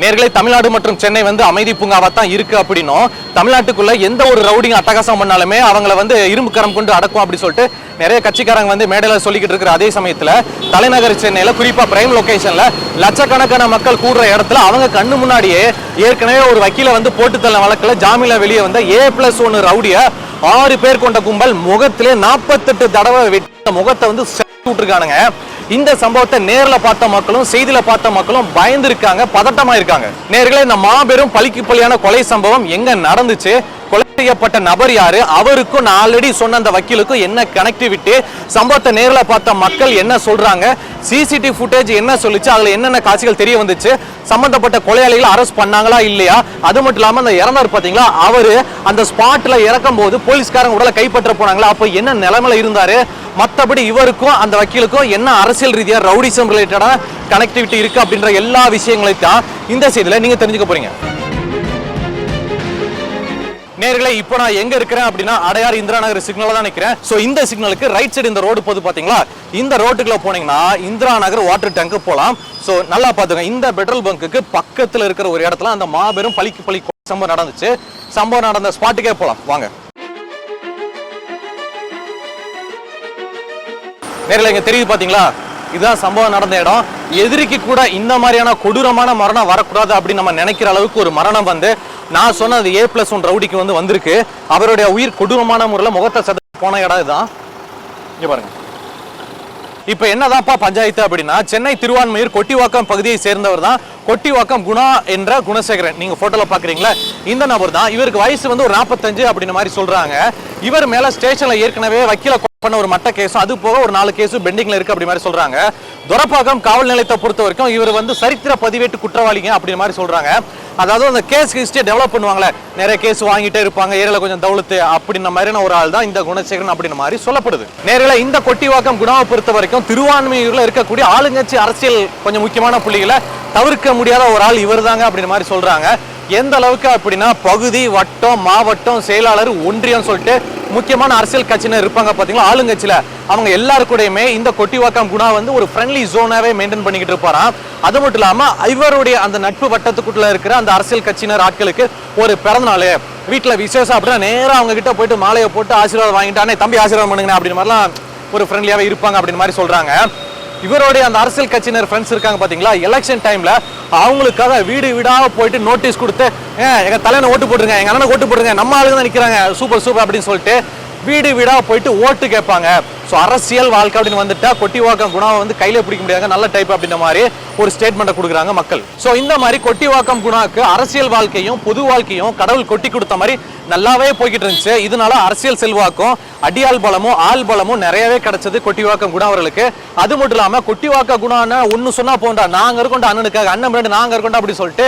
நேர்களை தமிழ்நாடு மற்றும் சென்னை வந்து அமைதி பூங்காவா தான் இருக்கு அப்படின்னும் தமிழ்நாட்டுக்குள்ள எந்த ஒரு ரவுடிங் அட்டகாசம் பண்ணாலுமே அவங்கள வந்து இரும்பு கரம் கொண்டு அடக்கும் அப்படி சொல்லிட்டு நிறைய கட்சிக்காரங்க வந்து மேடையில் சொல்லிக்கிட்டு இருக்கிற அதே சமயத்துல தலைநகர் சென்னையில குறிப்பா பிரைம் லொகேஷன்ல லட்சக்கணக்கான மக்கள் கூடுற இடத்துல அவங்க கண்ணு முன்னாடியே ஏற்கனவே ஒரு வக்கீல வந்து போட்டு தள்ள வழக்குல ஜாமீன்ல வெளியே வந்த ஏ பிளஸ் ஒன்னு ரவுடிய ஆறு பேர் கொண்ட கும்பல் முகத்திலே நாற்பத்தெட்டு தடவை வெட்டி முகத்தை வந்து விட்டுருக்கானுங்க. இந்த சம்பவத்தை நேர்ல பார்த்த மக்களும் செய்தியில பார்த்த மக்களும் பயந்து இருக்காங்க பதட்டமா இருக்காங்க நேர்களை இந்த மாபெரும் பலிக்கு பலியான கொலை சம்பவம் எங்க நடந்துச்சு? கொலை செய்யப்பட்ட நபர் யாரு? அவருக்கும் நான் ஆல்ரெடி சொன்ன அந்த வக்கீலுக்கும் என்ன கனெக்டிவிட்டி சம்பவத்தை நேரில் பார்த்த மக்கள் என்ன சொல்றாங்க? சிசிடிவி ஃபுட்டேஜ் என்ன சொல்லிச்சு? அதில் என்னென்ன காட்சிகள் தெரிய வந்துச்சு? சம்பந்தப்பட்ட கொலையாளிகளை அரெஸ்ட் பண்ணாங்களா இல்லையா? அது மட்டும் இல்லாமல் அந்த இறந்தார் பார்த்தீங்களா அவர் அந்த ஸ்பாட்டில் இறக்கும் போது போலீஸ்காரங்க உடலை கைப்பற்ற போனாங்களா? அப்போ என்ன நிலைமையில இருந்தார்? மற்றபடி இவருக்கும் அந்த வக்கீலுக்கும் என்ன அரசியல் ரீதியாக ரவுடிசம் ரிலேட்டடாக கனெக்டிவிட்டி இருக்கு அப்படின்ற எல்லா விஷயங்களையும் தான் இந்த செய்தியில் நீங்கள் தெரிஞ்சுக்க போறீங்க. நேர்களை இப்போ நான் எங்க இருக்கிறேன் அப்படின்னா அடையார் இந்திரா நகர் சிக்னல்ல தான் நிக்கிறேன். ஸோ இந்த சிக்னலுக்கு ரைட் சைடு இந்த ரோடு போது பாத்தீங்களா? இந்த ரோட்டுக்குள்ள போனீங்கன்னா இந்திரா நகர் வாட்டர் டேங்க் போலாம் சோ நல்லா பாத்துங்க இந்த பெட்ரோல் பங்குக்கு பக்கத்துல இருக்கிற ஒரு இடத்துல அந்த மாபெரும் பழிக்கு பழி சம்பவம் நடந்துச்சு. சம்பவம் நடந்த ஸ்பாட்டுக்கே போலாம். வாங்க. நேரில் இங்க தெரியுது பாத்தீங்களா? இதுதான் சம்பவம் நடந்த இடம். எதிரிக்கு கூட இந்த மாதிரியான கொடூரமான மரணம் வரக்கூடாது அப்படின்னு நம்ம நினைக்கிற அளவுக்கு ஒரு மரணம் வந்து நான் சொன்ன அது ஏ பிளஸ் ஒன் ரவுடிக்கு வந்து வந்திருக்கு. அவருடைய உயிர் கொடூரமான முறையில் முகத்தை சத போன இடம் இதுதான். இங்கே பாருங்க. இப்ப என்னதான்ப்பா பஞ்சாயத்து அப்படின்னா சென்னை திருவான்மையூர் கொட்டிவாக்கம் பகுதியை சேர்ந்தவர் தான். கொட்டிவாக்கம் குணா என்ற குணசேகரன். நீங்க போட்டோல பாக்குறீங்களா? இந்த நபர் தான். இவருக்கு வயசு வந்து ஒரு நாற்பத்தஞ்சு அப்படின்னு மாதிரி சொல்றாங்க. இவர் மேல ஸ்டேஷன்ல ஏற்கனவே வக்கீல பண்ண ஒரு மட்ட கேஸும் அது போக ஒரு நாலு கேஸும் பெண்டிங்ல இருக்கு அப்படி மாதிரி சொல்றாங்க. துரப்பாக்கம் காவல் நிலையத்தை பொறுத்த வரைக்கும் இவர் வந்து சரித்திர பதிவேட்டு குற்றவாளிங்க அப்படி மாதிரி சொல்றாங்க. அதாவது அந்த கேஸ் ஹிஸ்டரியை டெவலப் பண்ணுவாங்களே நிறைய கேஸ் வாங்கிட்டே இருப்பாங்க ஏரியால கொஞ்சம் தவுளத்து அப்படின்ன மாதிரியான ஒரு ஆள் தான் இந்த குணசேகரன் அப்படின்ற மாதிரி சொல்லப்படுது. நேரில் இந்த கொட்டிவாக்கம் குணாவை பொறுத்த வரைக்கும் திருவான்மையூர்ல இருக்கக்கூடிய ஆளுங்கட்சி அரசியல் கொஞ்சம் முக்கியமான புள்ளிகளை தவிர்க்க முடியாத ஒரு ஆள் இவர் தாங்க அப்படின்ற மாதிரி சொல்றாங்க. எந்த அளவுக்கு அப்படின்னா பகுதி வட்டம் மாவட்டம் செயலாளர் ஒன்றியம் சொல்லிட்டு முக்கியமான அரசியல் கட்சியினர் இருப்பாங்க பார்த்தீங்களா? ஆளுங்கட்சியில். அவங்க எல்லாருக்கூடையுமே இந்த கொட்டிவாக்கம் குணா வந்து ஒரு ஃப்ரெண்ட்லி ஜோனாவே மெயின்டைன் பண்ணிக்கிட்டு இருப்பாராம். அது மட்டும் இல்லாமல் இவருடைய அந்த நட்பு வட்டத்துக்குள்ள இருக்கிற அந்த அரசியல் கட்சியினர் ஆட்களுக்கு ஒரு பிறந்தநாள் வீட்டில் விசேஷம் அப்படின்னா நேராக அவங்க கிட்ட போயிட்டு மாலையை போட்டு ஆசீர்வாதம் வாங்கிட்டானே தம்பி ஆசீர்வாதம் பண்ணுங்க அப்படின்னு மாதிரிலாம் ஒரு ஃப்ரெண்ட்லியாகவே இருப்பாங்க அப்படின்னு மாதிரி சொல்கிறாங்க இவருடைய அந்த அரசியல் கட்சியினர் ஃப்ரெண்ட்ஸ் இருக்காங்க பாத்தீங்களா? எலெக்ஷன் டைம்ல அவங்களுக்காக வீடு வீடாக போயிட்டு நோட்டீஸ் கொடுத்து எங்கள் எங்க தலைவனை ஓட்டு போட்டுருங்க எங்க அண்ணனை ஓட்டு போட்டுருங்க நம்ம ஆளுங்க தான் நிக்கிறாங்க சூப்பர் சூப்பர் அப்படின்னு சொல்லிட்டு வீடு வீடா போயிட்டு ஓட்டு கேட்பாங்க. ஸோ அரசியல் வாழ்க்கை அப்படின்னு வந்துட்டா கொட்டிவாக்கம் குணாவை வந்து கையில பிடிக்க முடியாங்க நல்ல டைப் அப்படின்ற மாதிரி ஒரு ஸ்டேட்மெண்ட்டை கொடுக்குறாங்க மக்கள். ஸோ இந்த மாதிரி கொட்டிவாக்கம் குணாக்கு அரசியல் வாழ்க்கையும் பொது வாழ்க்கையும் கடவுள் கொட்டி கொடுத்த மாதிரி நல்லாவே போய்கிட்டு இருந்துச்சு. இதனால அரசியல் செல்வாக்கும் அடியாள் பலமும் ஆள் பலமும் நிறையவே கிடைச்சது கொட்டிவாக்கம் குணா அவர்களுக்கு. அது மட்டும் இல்லாம கொட்டிவாக்க குணான்னு ஒன்று சொன்னா போண்டா நாங்கள் இருக்கோம் அண்ணனுக்காக அண்ணன் முன்னாடி நாங்கள் இருக்கோண்டா அப்படி சொல்லிட்டு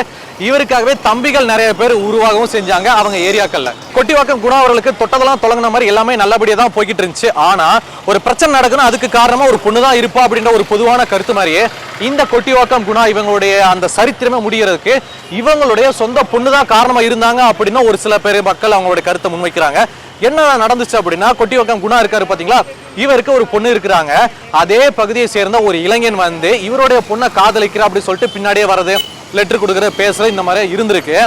இவருக்காகவே தம்பிகள் நிறைய பேர் உருவாகவும் செஞ்சாங்க அவங்க ஏரியாக்கள்ல. கொட்டிவாக்கம் குணா அவர்களுக்கு தொட்டதெல்லாம் தொடங்கின மாதிரி எல்லாமே நல்லபடியாக தான் போய்கிட்டு இருந்துச்சு. ஆனால் ஒரு பிரச்சனை நடக்குதுன்னா அதுக்கு காரணமா ஒரு பொண்ணு தான் இருப்பா அப்படின்ற ஒரு பொதுவான கருத்து மாதிரியே இந்த கொட்டிவாக்கம் குணா இவங்களுடைய அந்த சரித்திரமே முடிகிறதுக்கு இவங்களுடைய சொந்த பொண்ணு தான் காரணமா இருந்தாங்க அப்படின்னா ஒரு சில பேர் மக்கள் அவங்களுடைய கருத்தை முன்வைக்கிறாங்க. என்ன நடந்துச்சு அப்படின்னா கொட்டிவாக்கம் குணா இருக்காரு பாத்தீங்களா? இவருக்கு ஒரு பொண்ணு இருக்கிறாங்க. அதே பகுதியை சேர்ந்த ஒரு இளைஞன் வந்து இவருடைய பொண்ணை காதலிக்கிற அப்படின்னு சொல்லிட்டு பின்னாடியே வர்றது லெட்டர் கொடுக்குற பேசுற இந்த மாதிரி இருந்திருக்கு.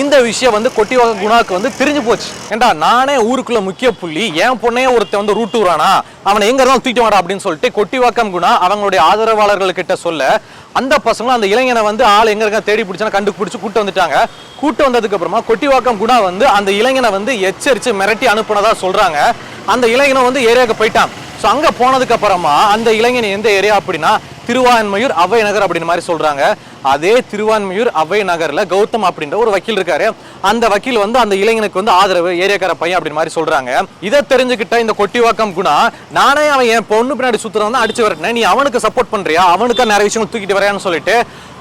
இந்த விஷயம் வந்து கொட்டிவாக குணாக்கு வந்து தெரிஞ்சு போச்சு. ஏண்டா நானே ஊருக்குள்ள முக்கிய புள்ளி என் பொண்ணையே ஒருத்தன் வந்து ரூட்டு வரானா அவனை எங்க இருந்தாலும் தூக்கிட்டு வாடா அப்படின்னு சொல்லிட்டு கொட்டிவாக்கம் குணா அவங்களுடைய ஆதரவாளர்கள் கிட்ட சொல்ல அந்த பசங்களும் அந்த இளைஞனை வந்து ஆள் எங்க இருக்கா தேடி பிடிச்சா கண்டுபிடிச்சு கூட்டு வந்துட்டாங்க. கூட்டு வந்ததுக்கு அப்புறமா கொட்டிவாக்கம் குணா வந்து அந்த இளைஞனை வந்து எச்சரிச்சு மிரட்டி அனுப்புனதா சொல்றாங்க. அந்த இளைஞனை வந்து ஏரியாவுக்கு போயிட்டான். ஸோ அங்க போனதுக்கு அப்புறமா அந்த இளைஞன் எந்த ஏரியா அப்படின்னா திருவான்மையூர் அவை நகர் அப்படின்னு மாதிரி சொல்றாங்க. அதே திருவான்மையூர் அவை நகரில் கௌதம் அப்படின்ற ஒரு வக்கீல் இருக்காரு. அந்த வக்கீல் வந்து அந்த இளைஞனுக்கு வந்து ஆதரவு ஏரியாக்கார பையன் அப்படின்னு மாதிரி சொல்றாங்க. இதை தெரிஞ்சுக்கிட்ட இந்த கொட்டிவாக்கம் குணா நானே அவன் என் பொண்ணு பின்னாடி சுத்துறவன் அடிச்சு வரட்டேன் நீ அவனுக்கு சப்போர்ட் பண்றியா? அவனுக்கு நிறைய விஷயங்கள் தூக்கிட்டு வரையான்னு சொல்லிட்டு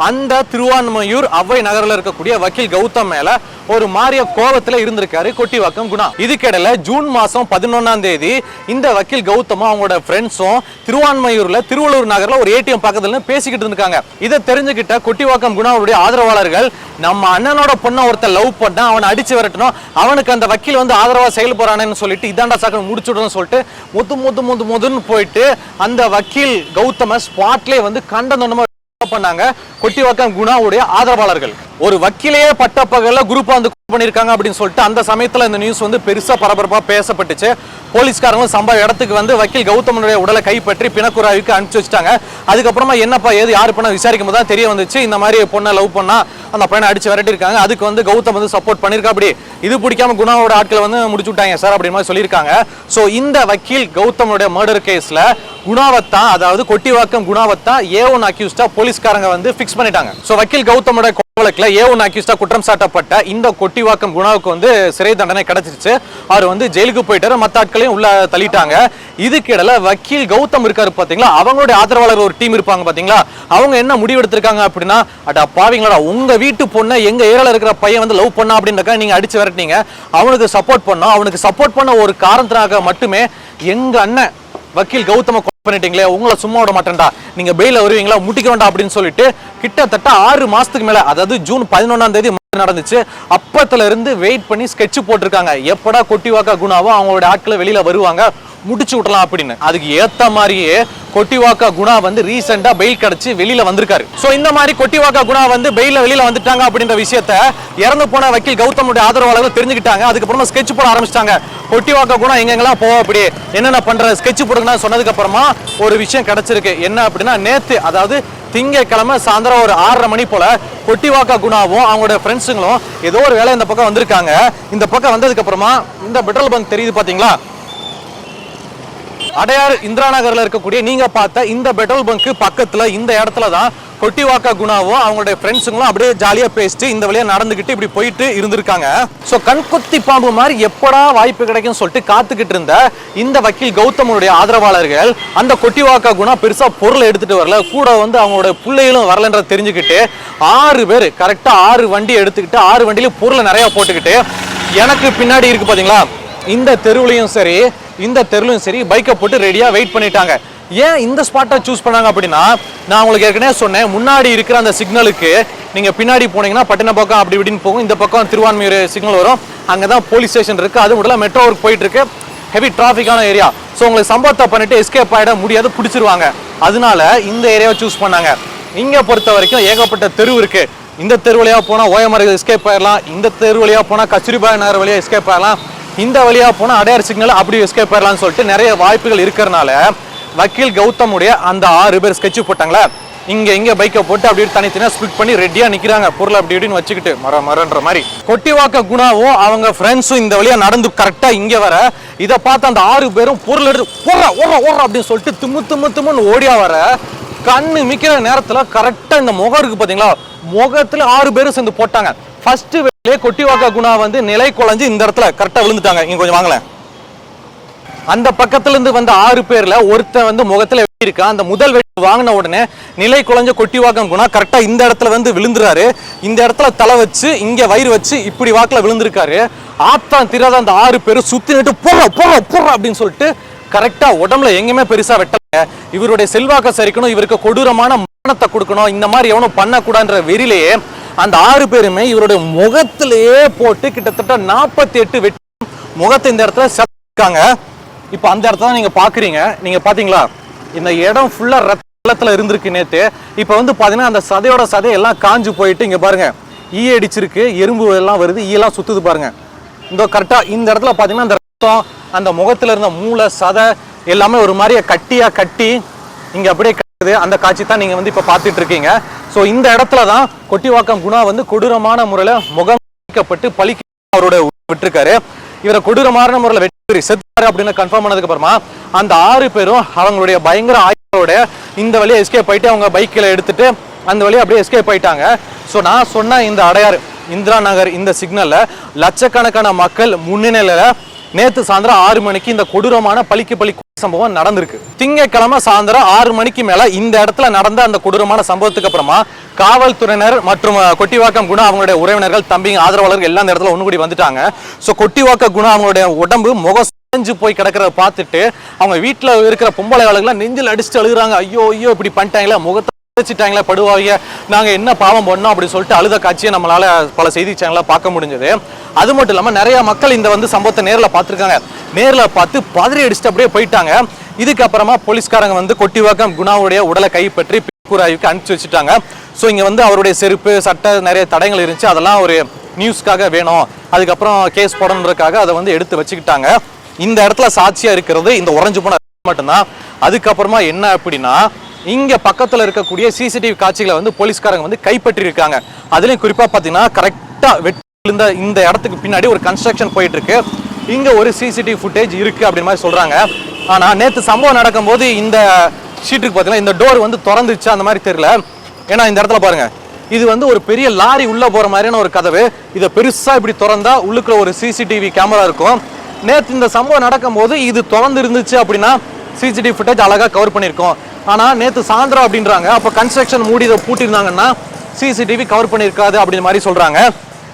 அந்த திருவான்மையூர் அவை நகரில் இருக்கக்கூடிய வக்கீல் கௌதம் மேல ஒரு மாறிய கோவத்துல இருந்திருக்காரு கொட்டிவாக்கம் குணா. இதுக்கிடையில ஜூன் மாசம் பதினொன்னாம் தேதி இந்த வக்கீல் கௌதமும் அவங்களோட ஃப்ரெண்ட்ஸும் திருவான்மையூர்ல திருவள்ளூர் நகர்ல ஒரு ஏடிஎம் பக்கத்துல பேசிக்கிட்டு இருந்திருக்காங்க. இதை தெரிஞ்சுக்கிட்ட குட்டிவாக்கம் குணாவுடைய ஆதரவாளர்கள் நம்ம அண்ணனோட பொண்ணை ஒருத்தர் லவ் பண்ணா அவனை அடிச்சு விரட்டணும் அவனுக்கு அந்த வக்கீல் வந்து ஆதரவா செயல்படுறானேன்னு சொல்லிட்டு இதாண்டா சாக்கு முடிச்சுடணும்னு சொல்லிட்டு முத்து முத்து முத்து முதுன்னு போயிட்டு அந்த வக்கீல் கௌதம ஸ்பாட்லேயே வந்து கண்டனமா பண்ணாங்க கொட்டிவாக்கம் குணாவுடைய ஆதரவாளர்கள். ஒரு வக்கீலையே பட்டப்பகல குரூப்பாக வந்து கொலை பண்ணிருக்காங்க அப்படின்னு சொல்லிட்டு அந்த சமயத்துல இந்த நியூஸ் வந்து பெருசா பரபரப்பா பேசப்பட்டுச்சு. போலீஸ்காரங்களும் சம்பவ இடத்துக்கு வந்து வக்கீல் கௌதமனுடைய உடலை கைப்பற்றி பிணக்குறாய்வுக்கு அனுப்பிச்சு வச்சுட்டாங்க. அதுக்கப்புறமா என்னப்பா ஏது யாரு பண்ண விசாரிக்கும் போது தான் தெரிய வந்துச்சு. இந்த மாதிரி பொண்ணை லவ் பண்ணா அந்த பையனை அடிச்சு விரட்டிருக்காங்க அதுக்கு வந்து கௌதம் வந்து சப்போர்ட் பண்ணிருக்கா அப்படி. இது பிடிக்காம குணாவோட ஆட்களை வந்து முடிச்சு விட்டாங்க சார் அப்படின்னு மாதிரி சொல்லியிருக்காங்க. ஸோ இந்த வக்கீல் கௌதமனுடைய மர்டர் கேஸ்ல குணாவத்தான் அதாவது கொட்டிவாக்கம் குணாவத்தான் ஏ ஒன் அக்யூஸ்டா போலீஸ்காரங்க வந்து ஃபிக்ஸ் பண்ணிட்டாங்க. ஸோ வக்கீல் கௌதமோட வழக்கில் ஏ ஒன் அக்யூஸ்டா குற்றம் சாட்டப்பட்ட இந்த கொட்டிவாக்கம் குணாவுக்கு வந்து சிறை தண்டனை கிடைச்சிருச்சு. அவர் வந்து ஜெயிலுக்கு போயிட்டாரு. மற்ற ஆட்களையும் உள்ள தள்ளிட்டாங்க. இதுக்கு இடையில வக்கீல் கௌதம் இருக்காரு பாத்தீங்களா? அவங்களுடைய ஆதரவாளர் ஒரு டீம் இருப்பாங்க பாத்தீங்களா? அவங்க என்ன முடிவு எடுத்திருக்காங்க அப்படின்னா அடா பாவீங்களா உங்க வீட்டு பொண்ணை எங்க ஏரியால இருக்கிற பையன் வந்து லவ் பண்ணா அப்படின்றக்க நீங்க அடிச்சு விரட்டினீங்க. அவனுக்கு சப்போர்ட் பண்ணோம். அவனுக்கு சப்போர்ட் பண்ண ஒரு காரணத்தினாக மட்டுமே எங்க அண்ணன் வக்கீல் கௌதம பண்ணிட்டீங்களே உங்களை சும்மா விட மாட்டேன்டா. நீங்க பெயில வருவீங்களா முட்டிக்க வேண்டாம் அப்படின்னு சொல்லிட்டு கிட்டத்தட்ட ஆறு மாசத்துக்கு மேல அதாவது ஜூன் பதினொன்னாம் தேதி நடந்துச்சு. அப்பத்துல இருந்து வெயிட் பண்ணி ஸ்கெட்ச் போட்டிருக்காங்க. எப்படா கொட்டிவாக்கா குணாவோ அவங்களோட ஆட்களை வெளியில வருவாங்க. முடிச்சு விடலாம் அப்படின்னு. அதுக்கு ஏத்த மாதிரியே கொட்டிவாக்கா குணா வந்து ரீசெண்டா பெயில் கிடைச்சு வெளியில வந்திருக்காரு. சோ இந்த மாதிரி கொட்டிவாக்கா குணா வந்து பெயில வெளியில வந்துட்டாங்க அப்படின்ற விஷயத்த இறந்து போன வக்கீல் கௌதமுடைய ஆதரவாளர்கள் தெரிஞ்சுக்கிட்டாங்க. அதுக்கப்புறமா ஸ்கெட்ச் போட ஆரம்பிச்சிட்டாங்க. கொட்டிவாக்கா குணா எங்கெங்கெல்லாம் போவோம் அப்படி என்னென்ன பண்ற ஸ்கெட்ச் போடுங்கன்னு சொன்னதுக்கு அப்புறமா ஒரு விஷயம் கிடைச்சிருக்கு. என்ன அப்படின்னா நேத்து அதாவது திங்கட்கிழமை சாயந்தரம் ஒரு ஆறரை மணி போல கொட்டிவாக்கா குணாவும் அவங்களோட ஃப்ரெண்ட்ஸுங்களும் ஏதோ ஒரு வேலை இந்த பக்கம் வந்திருக்காங்க. இந்த பக்கம் வந்ததுக்கு அப்புறமா இந்த பெட்ரோல் பங்க் தெரியுது பாத்தீங்களா? அடையார் இந்திரா நகரில் இருக்கக்கூடிய நீங்கள் பார்த்த இந்த பெட்ரோல் பங்க்கு பக்கத்தில் இந்த இடத்துல தான் கொட்டிவாக்கா குணாவும் அவங்களுடைய ஃப்ரெண்ட்ஸுங்களும் அப்படியே ஜாலியாக பேசிட்டு இந்த வழியாக நடந்துக்கிட்டு இப்படி போயிட்டு இருந்திருக்காங்க. ஸோ கண்கொத்தி பாம்பு மாதிரி எப்படா வாய்ப்பு கிடைக்கும்னு சொல்லிட்டு காத்துக்கிட்டு இருந்த இந்த வக்கீல் கௌதமனுடைய ஆதரவாளர்கள் அந்த கொட்டிவாக்கா குணா பெருசாக பொருளை எடுத்துட்டு வரல. கூட வந்து அவங்களோட பிள்ளைகளும் வரலன்ற தெரிஞ்சுக்கிட்டு ஆறு பேர் கரெக்டாக ஆறு வண்டி எடுத்துக்கிட்டு ஆறு வண்டியில பொருளை நிறையா போட்டுக்கிட்டு எனக்கு பின்னாடி இருக்கு பார்த்தீங்களா இந்த தெருவுலையும் சரி இந்த தெருவுலையும் சரி பைக்கை போட்டு ரெடியாக வெயிட் பண்ணிட்டாங்க. ஏன் இந்த ஸ்பாட்டை சூஸ் பண்ணாங்க அப்படின்னா நான் உங்களுக்கு ஏற்கனவே சொன்னேன் முன்னாடி இருக்கிற அந்த சிக்னலுக்கு நீங்கள் பின்னாடி போனீங்கன்னா பக்கம் அப்படி இப்படின்னு போகும். இந்த பக்கம் திருவான்மையூர் சிக்னல் வரும். அங்கே தான் போலீஸ் ஸ்டேஷன் இருக்குது அது மட்டும் மெட்ரோ ஒர்க் போயிட்டு இருக்கு ஹெவி டிராஃபிக்கான ஏரியா ஸோ உங்களுக்கு சம்பவத்தை பண்ணிட்டு எஸ்கேப் ஆகிட முடியாது பிடிச்சிருவாங்க. அதனால இந்த ஏரியாவை சூஸ் பண்ணாங்க. இங்கே பொறுத்த வரைக்கும் ஏகப்பட்ட தெரு இருக்கு. இந்த தெரு வழியாக போனால் ஓயமரை எஸ்கேப் ஆயிடலாம் இந்த தெரு வழியாக போனால் கச்சிரிபாய் நகர் வழியா எஸ்கேப் ஆயிடலாம் இந்த வழியா போனா அடையார் சிக்னல் அப்படி எஸ்கேப் ஆயிடலாம்னு சொல்லிட்டு நிறைய வாய்ப்புகள் இருக்கிறனால வக்கீல் கௌதமுடைய அந்த ஆறு பேர் ஸ்கெட்ச் போட்டாங்களா. இங்க இங்க பைக்கை போட்டு அப்படியே தனித்தனியா ஸ்பிட் பண்ணி ரெடியா நிக்கிறாங்க. பொருள் அப்படி இப்படின்னு வச்சுக்கிட்டு மர மரன்ற மாதிரி. கொட்டிவாக்க குணாவும் அவங்க ஃப்ரெண்ட்ஸும் இந்த வழியா நடந்து கரெக்டா இங்க வர. இதை பார்த்து அந்த ஆறு பேரும் பொருள் எடுத்து ஓடுற ஓடுற ஓடுற அப்படின்னு சொல்லிட்டு திம்மு திம்மு திம்முன்னு ஓடியா வர. கண்ணு மிக்கிற நேரத்துல கரெக்டா இந்த முகம் இருக்கு பாத்தீங்களா? முகத்துல ஆறு பேரும் சேர்ந்து போட்டாங்க. ஃபஸ்ட்டு வேலையே கொட்டிவாக்கா குணா வந்து நிலை குழஞ்சு இந்த இடத்துல கரெக்டா விழுந்துட்டாங்க. இங்க கொஞ்சம் வாங்கல அந்த பக்கத்துல இருந்து வந்த ஆறு பேர்ல ஒருத்தன் வந்து முகத்துல வெட்டி அந்த முதல் வெட்டி வாங்கின உடனே நிலை குழஞ்ச கொட்டிவாக்கம் குணா கரெக்டா இந்த இடத்துல வந்து விழுந்துறாரு. இந்த இடத்துல தலை வச்சு இங்க வயிறு வச்சு இப்படி வாக்குல விழுந்திருக்காரு. ஆத்தான் திராத அந்த ஆறு பேர் சுத்தி நிட்டு போற போற போற அப்படின்னு சொல்லிட்டு கரெக்டா உடம்புல எங்கேயுமே பெருசா வெட்டல. இவருடைய செல்வாக்க சரிக்கணும் இவருக்கு கொடூரமான மரணத்தை கொடுக்கணும் இந்த மாதிரி எவனும் பண்ணக்கூடாதுன்ற வெறியிலேயே அந்த ஆறு பேருமே இவருடைய முகத்திலேயே போட்டு கிட்டத்தட்ட நாற்பத்தி எட்டு வெட்டி முகத்தை இந்த இடத்துல செத்துக்காங்க இப்போ அந்த இடத்துல தான் நீங்க பாக்குறீங்க. நீங்க பாத்தீங்களா? இந்த இடம் ஃபுல்லா ரத்தத்துல இருந்திருக்கு நேத்து. இப்போ வந்து பாத்தீங்கன்னா அந்த சதையோட சதை எல்லாம் காஞ்சு போயிட்டு இங்க பாருங்க. ஈ அடிச்சிருக்கு எறும்பு எல்லாம் வருது ஈ எல்லாம் சுத்துது பாருங்க. இந்த கரெக்டா இந்த இடத்துல பாத்தீங்கன்னா அந்த ரத்தம் அந்த முகத்துல இருந்த மூளை சதை எல்லாமே ஒரு மாதிரியே கட்டியா கட்டி இங்க அப்படியே கட்டுது அந்த காட்சி தான் நீங்க வந்து இப்ப பார்த்துட்டு இருக்கீங்க. ஸோ இந்த இடத்துல தான் கொட்டிவாக்கம் குணா வந்து கொடூரமான முறையில் முகம் வைக்கப்பட்டு பழிக்க அவரோட விட்டுருக்காரு. விட்டிருக்காரு இவரை கொடூரமான முறையில் வெற்றி செத்தாரு அப்படின்னு கன்ஃபார்ம் பண்ணதுக்கு அப்புறமா அந்த ஆறு பேரும் அவங்களுடைய பயங்கர ஆயுதோட இந்த வழியை எஸ்கேப் போயிட்டு அவங்க பைக்கில் எடுத்துட்டு அந்த வழியை அப்படியே எஸ்கேப் ஆயிட்டாங்க. ஸோ நான் சொன்ன இந்த அடையாறு இந்திரா நகர் இந்த சிக்னலில் லட்சக்கணக்கான மக்கள் முன்னிலையில் நேற்று சாயந்தரம் ஆறு மணிக்கு இந்த கொடூரமான பழிக்கு பழி சம்பவம் நடந்திருக்கு. திங்கட்கிழமை சாயந்தரம் ஆறு மணிக்கு மேல இந்த இடத்துல நடந்த அந்த கொடூரமான சம்பவத்துக்கு அப்புறமா காவல்துறையினர் மற்றும் கொட்டிவாக்கம் குணா அவங்களுடைய உறவினர்கள் தம்பிங்க ஆதரவாளர்கள் எல்லாம் இந்த இடத்துல ஒன்று கூடி வந்துட்டாங்க. ஸோ கொட்டிவாக்க குணா அவங்களுடைய உடம்பு முகம் செஞ்சு போய் கிடக்கிறத பார்த்துட்டு அவங்க வீட்டில் இருக்கிற பொம்பளை ஆளுங்களாம் நெஞ்சில் அடிச்சுட்டு அழுகுறாங்க. ஐயோ ஐயோ இப்படி பண்ணிட்டாங்களே முகத்தை வச்சுட்டாங்களே படுவாங்க நாங்கள் என்ன பாவம் பண்ணோம் அப்படின்னு சொல்லிட்டு அழுத காட்சியை நம்மளால் பல செய்தி சேனலாக பார்க்க முடிஞ்சது. அது மட்டும் இல்லாமல் நிறைய மக்கள் இந்த வந்து சம்பவத்தை நேரில் பார்த்துருக்காங்க. நேரில் பார்த்து பதறி அடிச்சுட்டு அப்படியே போயிட்டாங்க. இதுக்கப்புறமா போலீஸ்காரங்க வந்து கொட்டிவாக்கம் குணாவுடைய உடலை கைப்பற்றி கூறாய்வுக்கு அனுப்பிச்சு வச்சுட்டாங்க. ஸோ இங்கே வந்து அவருடைய செருப்பு சட்டை நிறைய தடயங்கள் இருந்துச்சு. அதெல்லாம் ஒரு நியூஸ்க்காக வேணும். அதுக்கப்புறம் கேஸ் போடணுன்றதுக்காக அதை வந்து எடுத்து வச்சுக்கிட்டாங்க. இந்த இடத்துல சாட்சியாக இருக்கிறது இந்த உறைஞ்சு போன மட்டும்தான். அதுக்கப்புறமா என்ன அப்படின்னா இங்கே பக்கத்தில் இருக்கக்கூடிய சிசிடிவி காட்சிகளை வந்து போலீஸ்காரங்க வந்து கைப்பற்றி இருக்காங்க குறிப்பாக பார்த்தீங்கன்னா கரெக்டாக கரெக்டா வெட்டி இந்த இந்த இடத்துக்கு பின்னாடி ஒரு கன்ஸ்ட்ரக்ஷன் போயிட்டு இருக்கு ஒரு சிசிடிவி ஃபுட்டேஜ் இருக்குது அப்படின்னு மாதிரி சொல்கிறாங்க ஆனால் நேற்று சம்பவம் நடக்கும்போது இந்த ஷீட்டுக்கு பார்த்தீங்கன்னா இந்த டோர் வந்து திறந்துச்சு அந்த மாதிரி தெரியல. ஏன்னா இந்த இடத்துல பாருங்கள் இது வந்து ஒரு பெரிய லாரி உள்ளே போகிற மாதிரியான ஒரு கதவு. இதை பெருசாக இப்படி திறந்தா உள்ளுக்குள்ள ஒரு சிசிடிவி கேமரா இருக்கும். நேற்று இந்த சம்பவம் நடக்கும்போது இது திறந்து இருந்துச்சு அப்படின்னா சிசிடிவி ஃபுட்டேஜ் அழகாக கவர் பண்ணியிருக்கோம். ஆனால் நேற்று சாயந்தரம் அப்படின்றாங்க. அப்போ கன்ஸ்ட்ரக்ஷன் மூடி இதை பூட்டியிருந்தாங்கன்னா சிசிடிவி கவர் பண்ணியிருக்காது அப்படின்ற மாதிரி சொல்கிறாங்க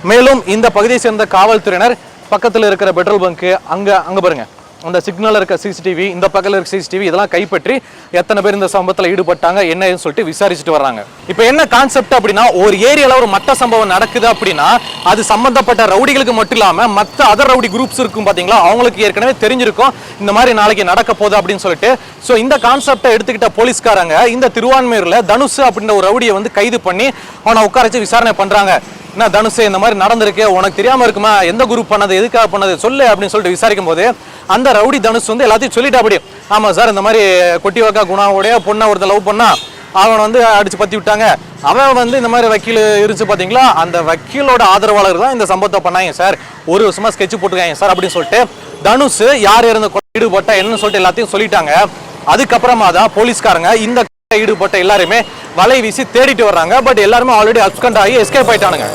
மேலும் இந்த பகுதியை சேர்ந்த காவல்துறையினர் பக்கத்தில் இருக்கிற பெட்ரோல் பங்க்கு அங்கே அங்கே பாருங்க. அந்த சிக்னலில் இருக்க சிசிடிவி இந்த பக்கத்தில் இருக்க சிசிடிவி இதெல்லாம் கைப்பற்றி எத்தனை பேர் இந்த சம்பவத்தில் ஈடுபட்டாங்க என்னன்னு சொல்லிட்டு விசாரிச்சுட்டு வராங்க இப்போ என்ன கான்செப்ட் அப்படின்னா ஒரு ஏரியாவில் ஒரு மட்ட சம்பவம் நடக்குது அப்படின்னா அது சம்பந்தப்பட்ட ரவுடிகளுக்கு மட்டும் இல்லாமல் மற்ற அதர் ரவுடி குரூப்ஸ் இருக்கும் பார்த்தீங்களா அவங்களுக்கு ஏற்கனவே தெரிஞ்சிருக்கும் இந்த மாதிரி நாளைக்கு நடக்க போகுது அப்படின்னு சொல்லிட்டு. ஸோ இந்த கான்செப்டை எடுத்துக்கிட்ட போலீஸ்காரங்க இந்த திருவான்மையூரில் தனுஷ் அப்படின்ற ஒரு ரவுடியை வந்து கைது பண்ணி அவனை உட்கார வச்சு விசாரணை பண்ணுறாங்க என்ன தனுஷ் இந்த மாதிரி நடந்திருக்கு உனக்கு தெரியாம இருக்குமா? எந்த குரூப் பண்ணது எதுக்காக பண்ணது சொல்லு அப்படின்னு சொல்லிட்டு விசாரிக்கும் போது அந்த ரவுடி தனுஷ் வந்து எல்லாத்தையும் சொல்லிட்டா அப்படி ஆமா சார் இந்த மாதிரி கொட்டி வாக்கா குணாவோடைய பொண்ணை ஒருத்தர் லவ் பண்ணா அவனை வந்து அடிச்சு பத்தி விட்டாங்க. அவன் வந்து இந்த மாதிரி வக்கீல் இருந்துச்சு பாத்தீங்களா? அந்த வக்கீலோட ஆதரவாளர் தான் இந்த சம்பவத்தை பண்ணாங்க சார். ஒரு வருஷமா ஸ்கெட்ச் போட்டுருக்காங்க சார் அப்படின்னு சொல்லிட்டு தனுஷ் யார் இருந்த ஈடுபட்டா என்னன்னு சொல்லிட்டு எல்லாத்தையும் சொல்லிட்டாங்க. அதுக்கப்புறமா தான் போலீஸ்காரங்க இந்த ஈடுபட்ட எல்லாருமே வலை வீசி தேடிட்டு வர்றாங்க. பட் எல்லாருமே ஆல்ரெடி அப்கண்ட் ஆகி எஸ்கேப் ஆயிட்டானுங்க.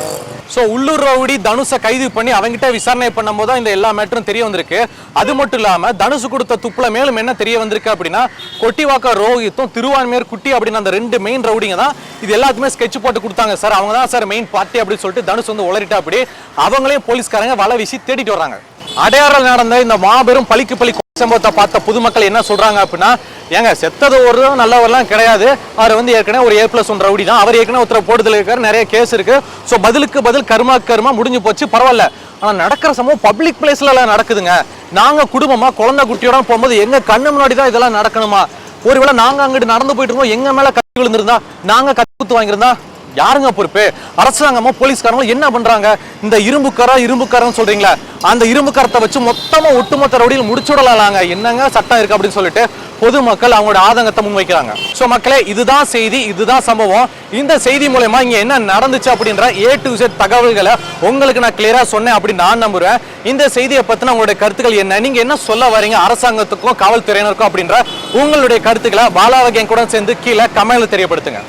ஸோ உள்ளூர் ரவுடி தனுஷை கைது பண்ணி அவங்ககிட்ட விசாரணை பண்ணும்போது தான் இந்த எல்லா மேட்டரும் தெரிய வந்திருக்கு. அது மட்டும் இல்லாமல் தனுஷ் கொடுத்த துப்புல மேலும் என்ன தெரிய வந்திருக்கு அப்படின்னா கொட்டிவாக்க ரோஹித்தும் திருவான்மையர் குட்டி அப்படின்னு அந்த ரெண்டு மெயின் ரவுடிங்க தான் இது எல்லாத்துக்குமே ஸ்கெட்ச் போட்டு கொடுத்தாங்க. சார் அவங்க தான் சார் மெயின் பார்ட்டி அப்படின்னு சொல்லிட்டு தனுஷ் வந்து உளறிட்டா அப்படி அவங்களையும் போலீஸ்காரங்க வலை வீசி தேடிட்டு வர்றாங்க. அடையாறில் நடந்த இந்த மாபெரும் பழிக்கு பழி சம்பவத்தை பார்த்த பொதுமக்கள் என்ன சொல்றாங்க அப்படின்னா ஏங்க செத்தது ஒரு நல்லவரெல்லாம் கிடையாது. அவர் வந்து ஏற்கனவே ஒரு ஏ பிளஸ் ஒன் ரவுடி தான். அவர் ஏற்கனவே ஒருத்தர் போடுதல் இருக்காரு நிறைய கேஸ் இருக்கு. ஸோ பதிலுக்கு பதில் கருமா கருமா முடிஞ்சு போச்சு பரவாயில்ல. ஆனால் நடக்கிற சம்பவம் பப்ளிக் பிளேஸ்ல எல்லாம் நடக்குதுங்க. நாங்க குடும்பமா குழந்தை குட்டியோட போகும்போது எங்க கண்ணு முன்னாடி தான் இதெல்லாம் நடக்கணுமா? ஒருவேளை நாங்க அங்கிட்டு நடந்து போயிட்டு இருக்கோம் எங்க மேல கத்தி விழுந்திருந்தா நாங்க கத்தி குத்து வாங்கியிருந்தா? யாருங்க பொறுப்பு? அரசாங்கமோ போலீஸ்காரங்களும் என்ன பண்றாங்க? இந்த இரும்புக்காரா இரும்புக்காரன்னு சொல்றீங்களா அந்த இரும்புக்காரத்தை வச்சு மொத்தமா ஒட்டுமொத்த ரவுடியில் முடிச்சுடலாங்க என்னங்க சட்டம் இருக்கு அப்படின்னு சொல்லிட்டு பொதுமக்கள் அவங்களோட ஆதங்கத்தை முன்வைக்கிறாங்க. ஸோ மக்களே இதுதான் செய்தி இதுதான் சம்பவம். இந்த செய்தி மூலயமா இங்க என்ன நடந்துச்சு அப்படின்ற ஏ டு செட் தகவல்களை உங்களுக்கு நான் கிளியரா சொன்னேன் அப்படின்னு நான் நம்புறேன். இந்த செய்தியை பத்தின உங்களுடைய கருத்துக்கள் என்ன? நீங்க என்ன சொல்ல வரீங்க? அரசாங்கத்துக்கும் காவல்துறையினருக்கும் அப்படின்ற உங்களுடைய கருத்துக்களை பாலாவகேன் கூட சேர்ந்து கீழே கமெண்ட்ல தெரியப்படுத்துங்க.